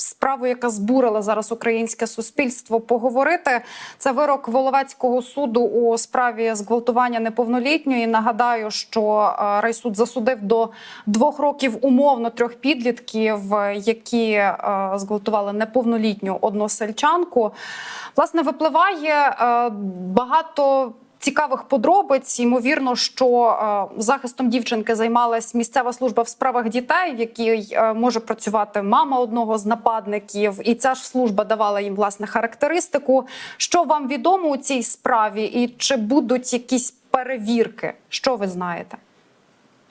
справу, яка збурила зараз українське суспільство, поговорити. Це вирок Воловецького суду у справі зґвалтування неповнолітньої. Нагадаю, що е, райсуд засудив до двох років умовно трьох підлітків, які е, зґвалтували неповнолітню односельчанку. Власне, випливає е, багато. Цікавих подробиць ймовірно, що е, захистом дівчинки займалась місцева служба в справах дітей, в якій е, може працювати мама одного з нападників, і ця ж служба давала їм власне характеристику. Що вам відомо у цій справі, і чи будуть якісь перевірки? Що ви знаєте?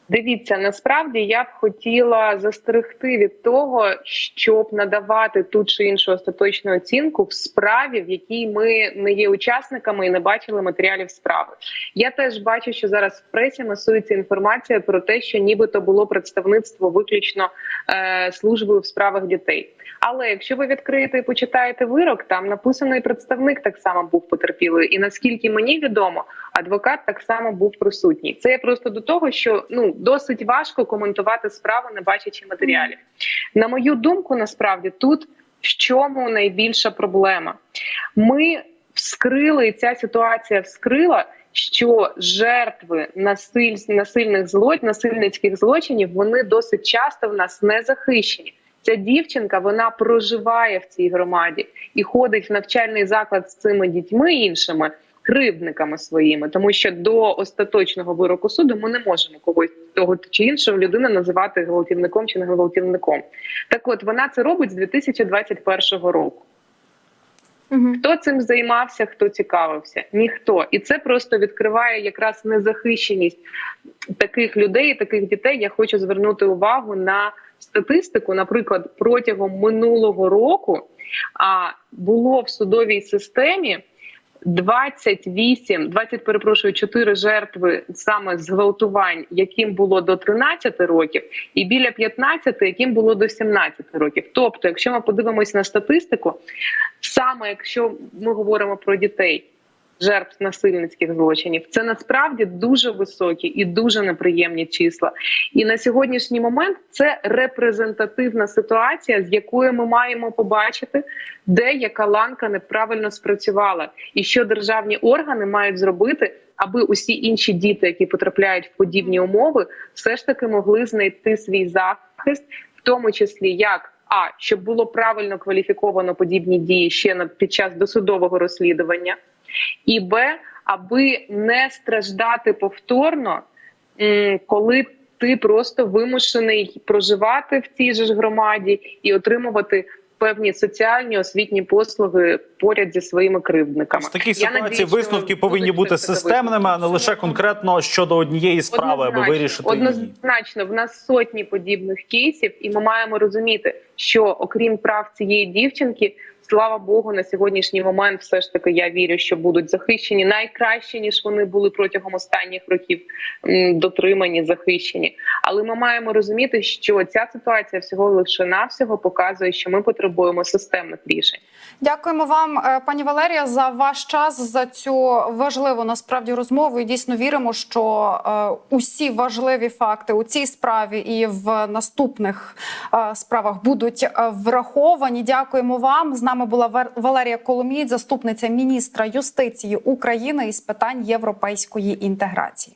Дивіться, насправді я б хотіла застерегти від того, щоб надавати ту чи іншу остаточну оцінку в справі, в якій ми не є учасниками і не бачили матеріалів справи. Я теж бачу, що зараз в пресі масується інформація про те, що нібито було представництво виключно е, службою в справах дітей. Але якщо ви відкриєте і почитаєте вирок, там написано і представник так само був потерпілою. І наскільки мені відомо, адвокат так само був присутній. Це я просто до того, що ну досить важко коментувати справу, не бачачи матеріалів. На мою думку, насправді тут в чому найбільша проблема? Ми вскрили і ця ситуація вскрила. Що жертви насиль... насильних злочин, насильницьких злочинів вони досить часто в нас не захищені. Ця дівчинка вона проживає в цій громаді і ходить в навчальний заклад з цими дітьми іншими кривдниками своїми, тому що до остаточного вироку суду ми не можемо когось того чи іншого людину називати гвалтівником чи не гвалтівником. Так, от вона це робить з 2021 року. Угу. Хто цим займався, хто цікавився? Ніхто, і це просто відкриває якраз незахищеність таких людей, таких дітей. Я хочу звернути увагу на статистику. Наприклад, протягом минулого року а було в судовій системі 28, 20, перепрошую, 4 жертви саме зґвалтувань, яким було до 13 років, і біля 15, яким було до 17 років. Тобто, якщо ми подивимось на статистику, саме якщо ми говоримо про дітей. Жертв насильницьких злочинів це насправді дуже високі і дуже неприємні числа. І на сьогоднішній момент це репрезентативна ситуація, з якою ми маємо побачити, де яка ланка неправильно спрацювала, і що державні органи мають зробити, аби усі інші діти, які потрапляють в подібні умови, все ж таки могли знайти свій захист, в тому числі як. А щоб було правильно кваліфіковано подібні дії ще на під час досудового розслідування, і Б, аби не страждати повторно, коли ти просто вимушений проживати в цій же ж громаді і отримувати певні соціальні освітні послуги поряд зі своїми кривдниками. Ситуацій надіюсь, що висновки повинні бути системними, а не лише конкретно щодо однієї справи, аби Однозначно, вирішити її. однозначно. В нас сотні подібних кейсів, і ми маємо розуміти, що окрім прав цієї дівчинки. Слава Богу, на сьогоднішній момент все ж таки я вірю, що будуть захищені найкраще ніж вони були протягом останніх років дотримані, захищені. Але ми маємо розуміти, що ця ситуація всього лише навсього показує, що ми потребуємо системних рішень. Дякуємо вам, е, пані Валерія, за ваш час за цю важливу насправді розмову. І дійсно віримо, що е, усі важливі факти у цій справі і в наступних е, справах будуть враховані. Дякуємо вам. З нами була Вер- Валерія Коломієць, заступниця міністра юстиції України із питань європейської інтеграції.